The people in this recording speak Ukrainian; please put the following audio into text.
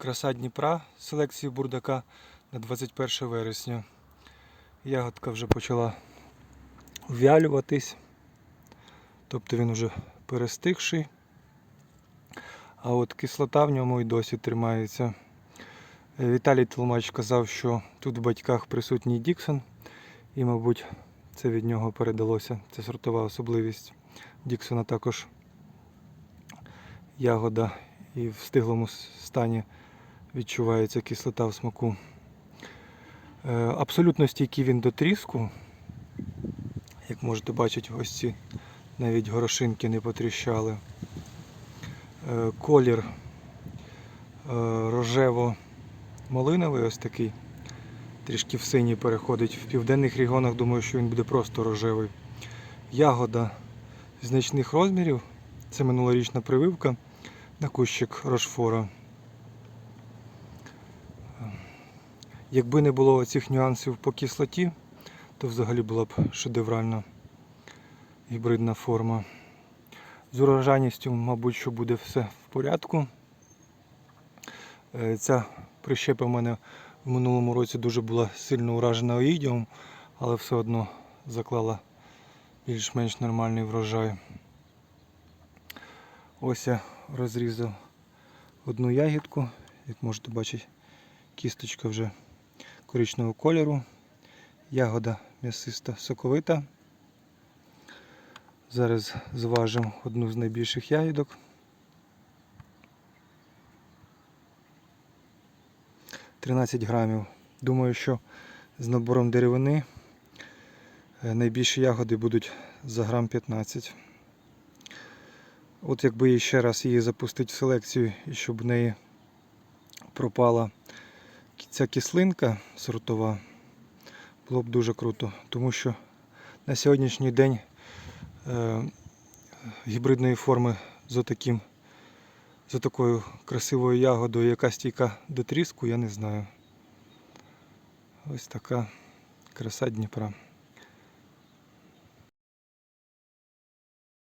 Краса Дніпра селекції бурдака на 21 вересня. Ягодка вже почала ввялюватись, тобто він вже перестигший. А от кислота в ньому і досі тримається. Е, Віталій Толмач казав, що тут в батьках присутній Діксон, і, мабуть, це від нього передалося. Це сортова особливість Діксона також ягода і в стиглому стані відчувається кислота в смаку. Е, Абсолютно стійкий він до тріску. Як можете бачити, ось ці навіть горошинки не потріщали. Е, Колір е, рожево-малиновий ось такий. Трішки в синій переходить. В південних регіонах думаю, що він буде просто рожевий. Ягода значних розмірів. Це минулорічна прививка на кущик Рошфора. Якби не було цих нюансів по кислоті, то взагалі була б шедевральна гібридна форма. З урожайністю, мабуть, що буде все в порядку. Е, Ця прищепа в мене в минулому році дуже була сильно уражена оїдіум, але все одно заклала більш-менш нормальний врожай. Ось я розрізав одну ягідку, як можете бачити, кісточка вже коричневого кольору, ягода м'ясиста соковита. Зараз зважимо одну з найбільших ягідок. Тринадцять грамів. Думаю, що з набором деревини е, найбільші ягоди будуть за грам 15. От якби ще раз її запустити в селекцію і щоб в неї пропала ця кислинка сортова, було б дуже круто, тому що на сьогоднішній день е, гібридної форми з таким, за такою красивою ягодою, яка стійка до тріску, я не знаю. Ось така краса Дніпра.